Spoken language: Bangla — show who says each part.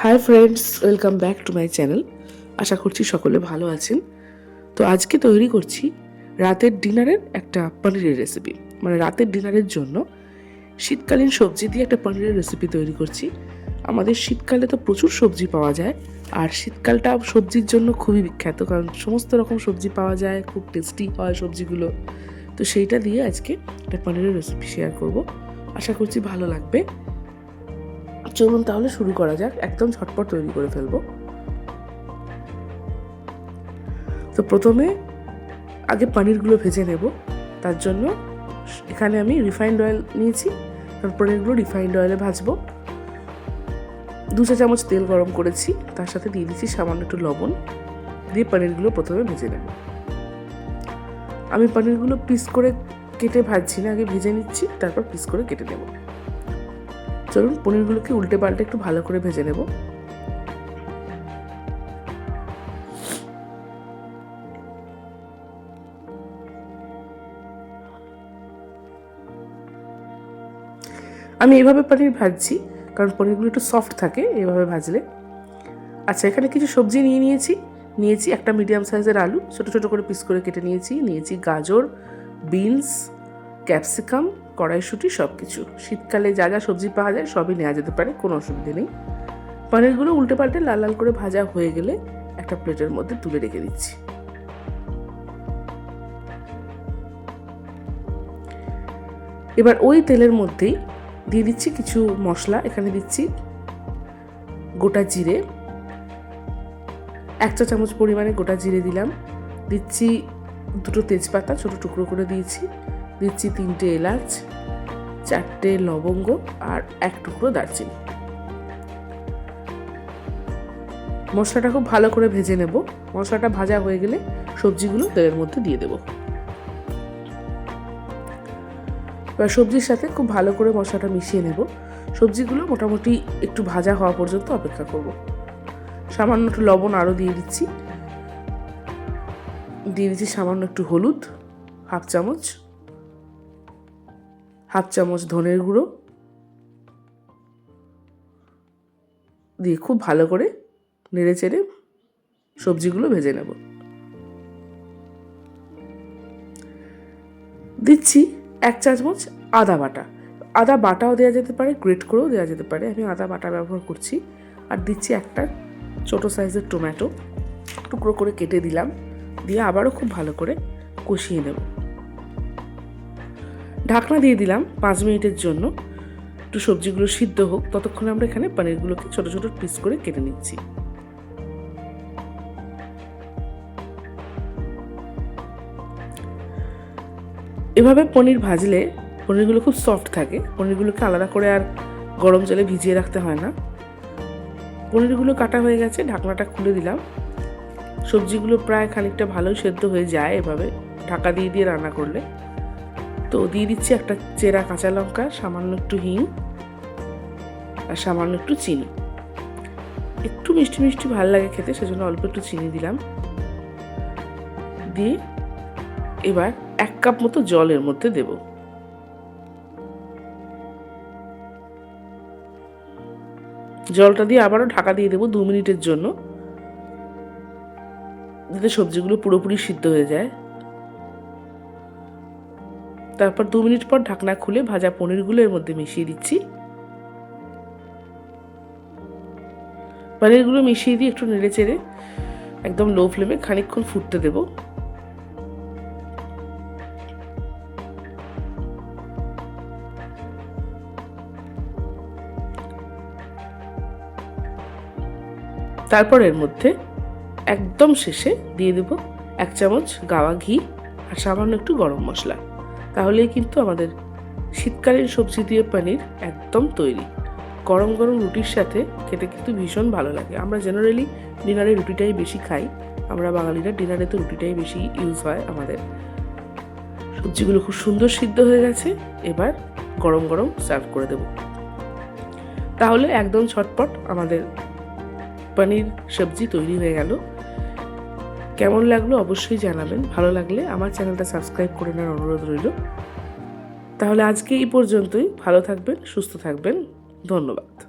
Speaker 1: Hi friends welcome back to my channel আশা করছি সকলে ভালো আছেন। তো আজকে তৈরি করছি রাতের ডিনারের একটা পনিরের রেসিপি মানে রাতের ডিনারের জন্য শীতকালীন সবজি দিয়ে একটা পনিরের রেসিপি তৈরি করছি। আমাদের শীতকালে তো প্রচুর সবজি পাওয়া যায় আর শীতকালটা সবজির জন্য খুবই বিখ্যাত কারণ সমস্ত রকম সবজি পাওয়া যায়, খুব টেস্টি হয় সবজিগুলো। তো সেইটা দিয়ে আজকে একটা পনিরের রেসিপি শেয়ার করব। আশা করছি ভালো লাগবে। চলুন তাহলে শুরু করা যাক। একদম ঝটপট তৈরি করে ফেলব। তো প্রথমে আগে পনিরগুলো ভেজে নেব। তার জন্য এখানে আমি রিফাইন্ড অয়েল নিয়েছি। তারপর পনিরগুলো রিফাইন্ড অয়েলে ভাজবো। দু চা চামচ তেল গরম করেছি। তার সাথে দিয়ে দিচ্ছি সামান্য একটু লবণ। দিয়ে পনিরগুলো প্রথমে ভেজে নেব। আমি পনিরগুলো পিস করে কেটে ভাজছি না, আগে ভেজে নিচ্ছি, তারপর পিস করে কেটে নেব। চলুন পনিরগুলোকে উল্টে পাল্টে একটু ভালো করে ভেজে নেব। আমি এভাবে পনির ভাজছি, কারণ পনিরগুলো একটু সফট থাকে এভাবে ভাজলে। আচ্ছা এখানে কিছু সবজি নিয়ে নিয়েছি। নিয়েছি একটা মিডিয়াম সাইজের আলু, ছোটো ছোটো করে পিস করে কেটে নিয়েছি। নিয়েছি গাজর বিনস ক্যাপসিকাম কড়াইশুঁটি সব কিছু শীতকালে যা যা সবজি পাওয়া যায় সবই নেওয়া যেতে পারে, কোনো অসুবিধে নেই। পনিরগুলো উল্টে পাল্টে লাল লাল করে ভাজা হয়ে গেলে একটা প্লেটের মধ্যে তুলে রেখে দিচ্ছি। এবার ওই তেলের মধ্যেই দিয়ে দিচ্ছি কিছু মশলা, এখানে দিচ্ছি গোটা জিরে। এক চা চামচ পরিমাণে গোটা জিরে দিলাম। দিচ্ছি দুটো তেজপাতা, ছোটো টুকরো করে দিয়েছি। দিচ্ছি তিনটে এলাচ, চারটে লবঙ্গ আর এক টুকরো দারচিনি। মশলাটা খুব ভালো করে ভেজে নেব। মশলাটা ভাজা হয়ে গেলে সবজিগুলো তেলের মধ্যে দিয়ে দেব। এবার সবজির সাথে খুব ভালো করে মশলাটা মিশিয়ে নেব। সবজিগুলো মোটামুটি একটু ভাজা হওয়া পর্যন্ত অপেক্ষা করব। সামান্য একটু লবণ আরও দিয়ে দিচ্ছি। দিয়ে দিচ্ছি সামান্য একটু হলুদ, হাফ চামচ হাফ চামচ ধনের গুঁড়ো। দিয়ে খুব ভালো করে নেড়ে চেড়ে সবজিগুলো ভেজে নেব। দিচ্ছি এক চামচ আদা বাটা। আদা বাটাও দেওয়া যেতে পারে, গ্রেট করেও দেওয়া যেতে পারে। আমি আদা বাটা ব্যবহার করছি। আর দিচ্ছি একটা ছোট সাইজের টমেটো। টুকরো করে কেটে দিলাম। দিয়ে আবারও খুব ভালো করে কষিয়ে নেব। ঢাকনা দিয়ে দিলাম পাঁচ মিনিটের জন্য। একটু সবজিগুলো সিদ্ধ হোক, ততক্ষণে আমরা এখানে পনিরগুলোকে ছোট ছোট পিস করে কেটে নিচ্ছি। এভাবে পনির ভাজলে পনিরগুলো খুব সফট থাকে। পনিরগুলোকে আলাদা করে আর গরম জলে ভিজিয়ে রাখতে হয় না। পনিরগুলো কাটা হয়ে গেছে, ঢাকনাটা খুলে দিলাম। সবজিগুলো প্রায় খানিকটা ভালোই সেদ্ধ হয়ে যায় এভাবে। ঢাকা দিয়ে দিয়ে রান্না করলে। তো দিয়ে দিচ্ছি একটা চেরা কাঁচা লঙ্কা, সামান্য একটু হিং আর সামান্য একটু চিনি। একটু মিষ্টি মিষ্টি ভালো লাগে খেতে, সেজন্য অল্প একটু চিনি দিলাম। দিয়ে এবার এক কাপ মতো জল এর মধ্যে দেব। জলটা দিয়ে আবারও ঢাকা দিয়ে দেবো দু মিনিটের জন্য, যাতে সবজিগুলো পুরোপুরি সিদ্ধ হয়ে যায়। তারপর দু মিনিট পর ঢাকনা খুলে ভাজা পনিরগুলো এর মধ্যে মিশিয়ে দিচ্ছি। পনিরগুলো মিশিয়ে দিয়ে একটু নেড়ে চেড়ে একদম লো ফ্লেমে খানিকক্ষণ ফুটতে দেব। তারপর এর মধ্যে একদম শেষে দিয়ে দেব এক চামচ গাওয়া ঘি আর সামান্য একটু গরম মশলা। তাহলেই কিন্তু আমাদের শীতকালীন সবজি দিয়ে পনির একদম তৈরি। গরম গরম রুটির সাথে খেতে কিন্তু ভীষণ ভালো লাগে। আমরা জেনারেলি ডিনারে রুটিটাই বেশি খাই। আমরা বাঙালিরা ডিনারে তো রুটিটাই বেশি ইউজ হয় আমাদের। সবজিগুলো খুব সুন্দর সিদ্ধ হয়ে গেছে। এবার গরম গরম সার্ভ করে দেব। তাহলে একদম ছটপট আমাদের পনির সবজি তৈরি হয়ে গেল। কেমন লাগল অবশ্যই জানাবেন। ভালো লাগলে আমার চ্যানেলটা সাবস্ক্রাইব করে নেওয়ার অনুরোধ রইল। তাহলে আজকে এই পর্যন্তই। ভালো থাকবেন, সুস্থ থাকবেন। ধন্যবাদ।